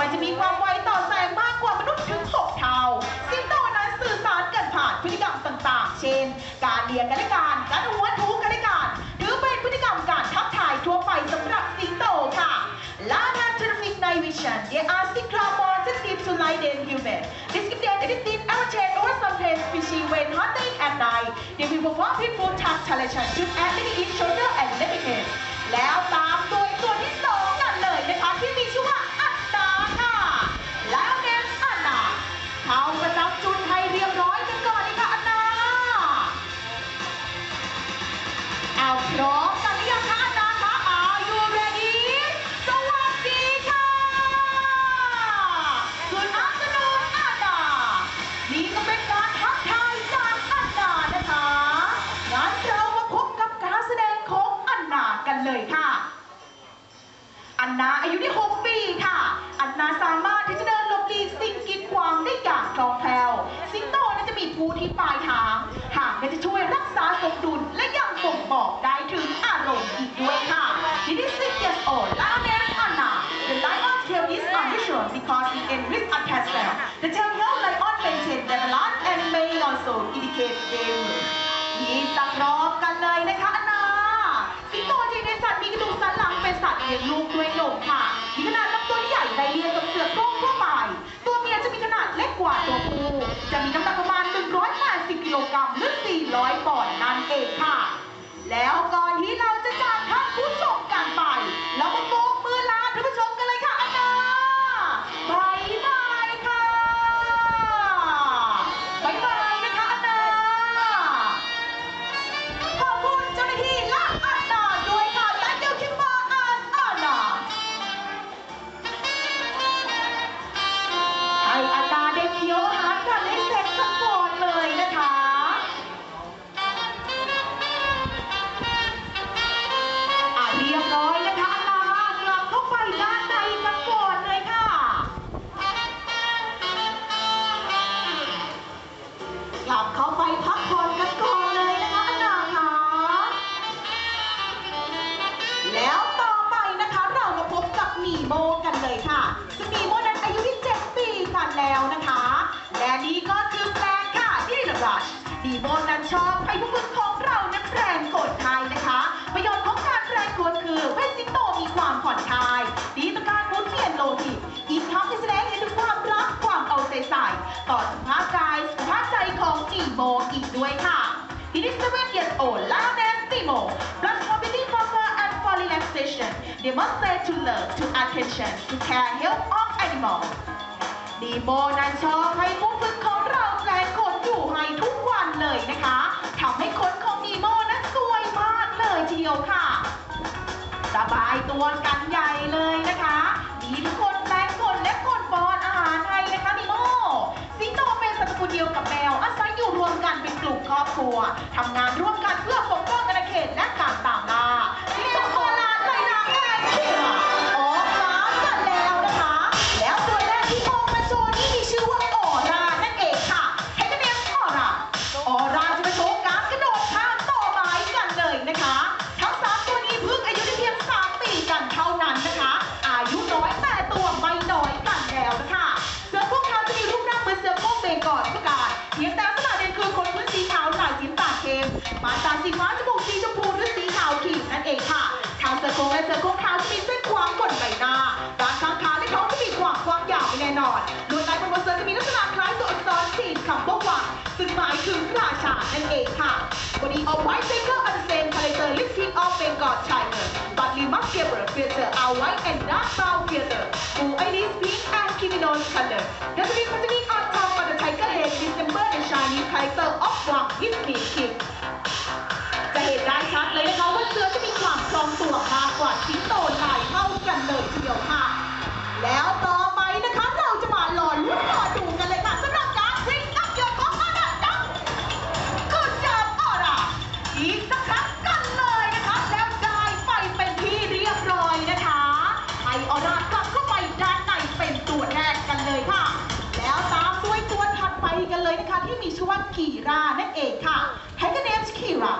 มันจะมีความไวต่อแสงมากกว่ามนุษย์ถึงหกเท่า สิงโตนั้นสื่อสารกันผ่านพฤติกรรมต่างๆ เช่น การเลียกันและการการหัวถูกันและการถือเป็นพฤติกรรมการทักทายทั่วไปสำหรับสิงโตค่ะ Lana terrific night vision. They are secret more sensitive to light than human. This gives them addictive irritate or sometimes fishing when hunting at night. They will perform painful task selection to add many each shoulder and leg hair. แล้วตา ที่ ที่ระรัชนีโมนั้นชอบให้ผู้ฝึกของเรานั้นแปลงกดไทยนะคะ ประโยชน์ของการแปลงกดคือเพื่อสิโตมีความผ่อนคลาย ดีต่อการหมุนเวียนโลหิตอีกทั้งยังแสดงให้เห็นถึงความรักความเอาใจใส่ต่อสุขภาพกายสุขภาพใจของนีโมอีกด้วยค่ะ He is seven years old, Lionel Nemo. Plus mobility for her and for relaxation. They must say to love, to attention, to care, help of animals. ดีโมนั้นชอบให้ผู้ฝึกของ เลยนะคะทำให้ขนของนีโมนั้นสวยมากเลยทีเดียวค่ะ สบายตัวกันใหญ่เลยนะคะ มีทุกคนแปลงขนและขนปอนอาหารให้นะคะนีโม สิงโตเป็นสัตว์ตระกูลเดียวกับแมวอาศัยอยู่รวมกันเป็นกลุ่มครอบครัวทำงานร่วมกันเพื่อปกป้อง เองค่ะเท้าสะโพกและสะโพกงขาที่มีเส้นขวางบนใบหน้าด้านข้างเท้าและท้องจะมีความกว้างยาวไม่แน่นอนลวดลายบนบนเสื้อจะมีลักษณะคล้ายตัวอักษรสีนคำว่ากวางซึ่งหมายถึงราชานั่นเองค่ะวันนี้เอาไว้เซนเกอร์อันเซนพาเลเตอร์ลิสทินออฟเบงกอดชายเมืองบัตลีมัสเกเบอร์เฟียเตอร์เอาไว้แอนด์ดัตเบลเฟียเตอร์บูไอริสพิงแอนด์คิมินอนคันเนอร์ดัชนีพัชนีออนทอมปัตเตาร์ไทเกอร์เฮดดิสเซมเบอร์ในชายนี้ไทเตอร์ออฟวังวิปกี้คิง งตัวมากกว่าสิงโตหลายเท่ากันเลยทีเดียวค่ะ แล้วต่อไปนะคะเราจะมารอลุ้นรอดูกันเลยค่ะสำหรับการซิงอัพยอดของอาณาจักรคุณจามออร่าอีกสักครั้งกันเลยนะคะ แล้วได้ไปเป็นที่เรียบร้อยนะคะให้ออร่ากลับเข้าไปด้านในเป็นตัวแรกกันเลยค่ะ แล้วตามด้วยตัวถัดไปกันเลยนะคะ ที่มีชื่อว่ากีรานั่นเองค่ะให้กันเนมกีรา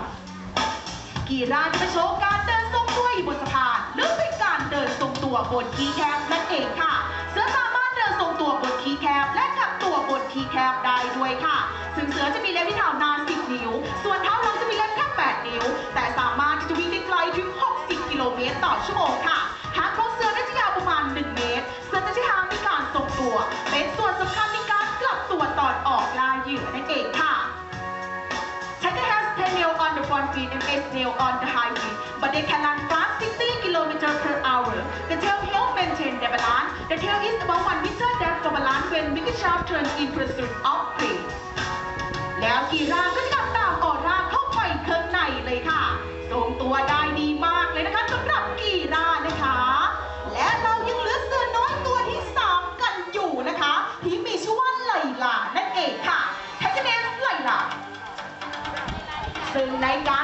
กีราจะไปโชว์การเดิน กล้วยบนสะพานหรือเป็นการเดินทรงตัวบนทีแคบนั่นเองค่ะเสือสามารถเดินทรงตัวบนทีแคบและกลับตัวบนทีแคบได้ด้วยค่ะ ซึ่งเสือจะมีเล็บที่ยาวนาน 10 นิ้ว ส่วนเท้าหลังจะมีเล็บแค่ 8 นิ้ว แต่สามารถที่จะวิ่งได้ไกลถึง 60 กิโลเมตรต่อชั่วโมงค่ะหางของเสือนั้นจะยาวประมาณ 1 เมตร เสือจะใช้หางในการทรงตัว เป็นส่วนสำคัญในการกลับตัวตอนออกล่าเหยื่อนั่นเองค่ะ Tiger has 10 nail on the front feet and 8 nail on the hind feet. the Palang Class 60 km per hour. The tail help maintain the balance. The tail is about 1 meter depth for balance when Mickey Sharp turns in pursuit of prey. แล้วกีราก็จะบตามก่อร่าเข้าไปข้างในเลยค่ะทรงตัวได้ดีมากเลยนะคะสำหรับกีรานะคะ และเรายังเหลือเสือน้อยตัวที่ 3 กันอยู่นะคะ ที่มีชื่อว่าไลลานั่นเองค่ะ ทักคะแนนไลลาซึ่งในการ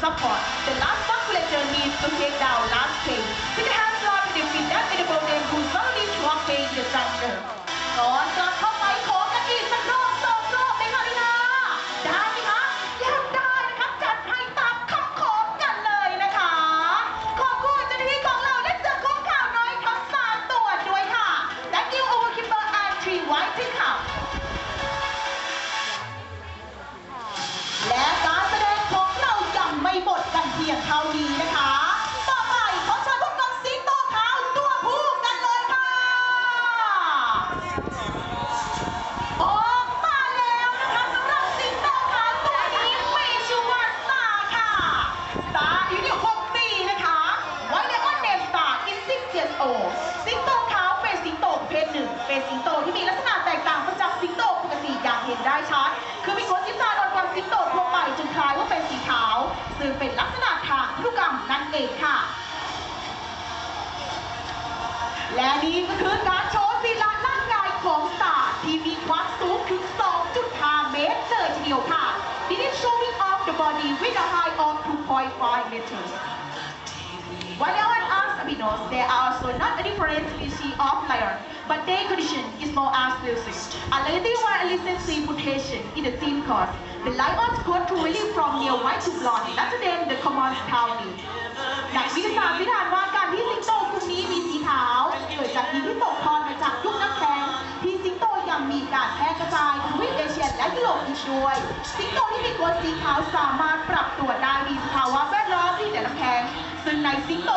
support. The last calculator needs to take down last page. With the hands up, defeat them in the voting who's only to page the sanction. how he และนี่ก็คือการโชว์ศิลาร่างกายของตาที่มีความสูงถึง 2.5 เมตรเลยทีเดียวค่ะ This is showing off the body with a height of 2.5 meters. Walawan as Abinos, they are also not a different species of lion, but their condition is more as losing. A lady or a listen mutation in the team cause. The lions go to really from near white to blonde, that's then the common county. นักวิทยาศาสตร์วิจารณ์ว่า้วย สิงโตที่มีตัวสีขาวสามารถปรับตัวได้มีภาวะแวดล้อมที่แต่ละแพงซึ่งในสิงโต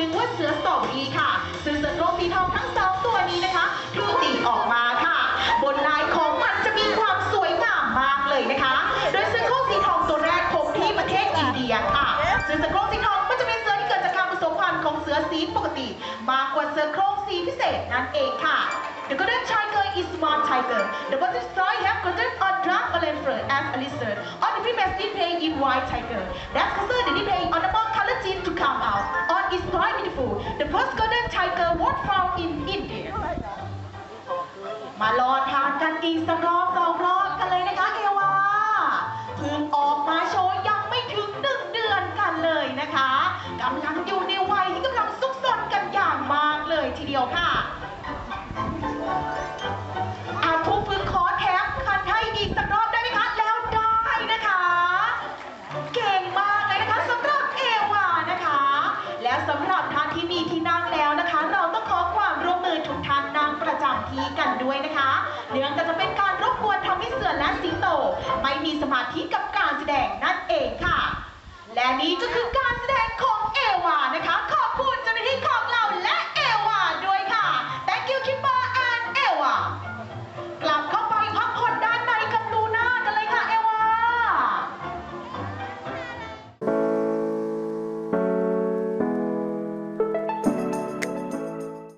นึงว่าเสือสตรอเบอรีค่ะ ซึ่งเสือกลมสีทองทั้งสองตัวนี้นะคะรูตีออกมาค่ะ บนลายของมันจะมีความสวยงามมากเลยนะคะ โดยเสือกลมสีทองตัวแรกพบที่ประเทศอินเดียค่ะซึ่งเสือกลมสีทองก็จะเป็นเสือที่เกิดจากการผสมพันธุ์ของเสือสีปกติ มากกว่าเสือโคร่งสีพิเศษนั่นเองค่ะ The golden tiger is one tiger. The golden star have golden or dark golden fur as a lizard. Or the female still play in white tiger. That's considered the play on the more คาร์ลจีนทูคัมเอาท์ The first golden tiger was found in India. มารอทานกันอีกสักรอบสองรอบกันเลยนะคะเอวาเพิ่งออกมาโชว์ยังไม่ถึงหนึ่งเดือนกันเลยนะคะกำลังอยู่ในวัยที่กำลังซุกซนกันอย่างมากเลยทีเดียวค่ะ ไม่